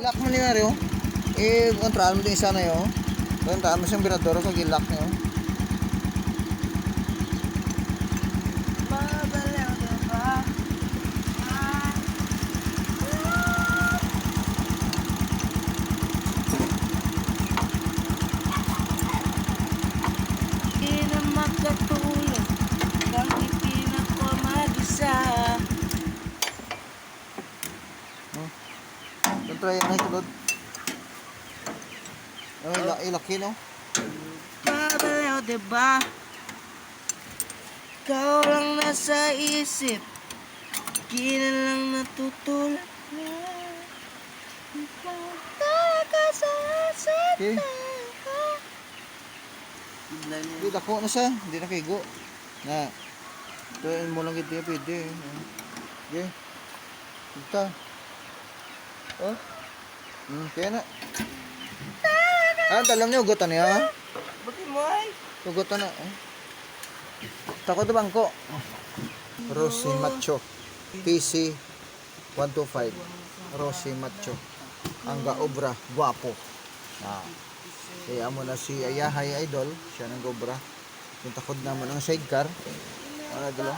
Lock mo ni Mario. Eh, kontraan mo din isa na yun. Kontraan mo siyang birador kung gilak niyo. Mabalaw na ba? Kontra yan ay kulod. Oh, ilak, ilaki no. Mabalaw diba? Ikaw lang nasa isip Di na lang natutulad na Ikaw talaga sa asin Okay. Hindi, dako na siya. Hindi na kigo. Na. Tuin mo lang ito yung pwede. Okay. Ito. Oh. Hmm, kaya na. Ah, talam niyo, ugotan niya. Bakit mo ay? Ugotan na. Eh. Tako to bangko. Rosy Macho. PC 125. Rosy Macho. Angga Obra. Guwapo. Ah. Kaya mo na si Ayahay Idol. Siya ng Obra. Yung takod naman ang sidecar. Ano dalo?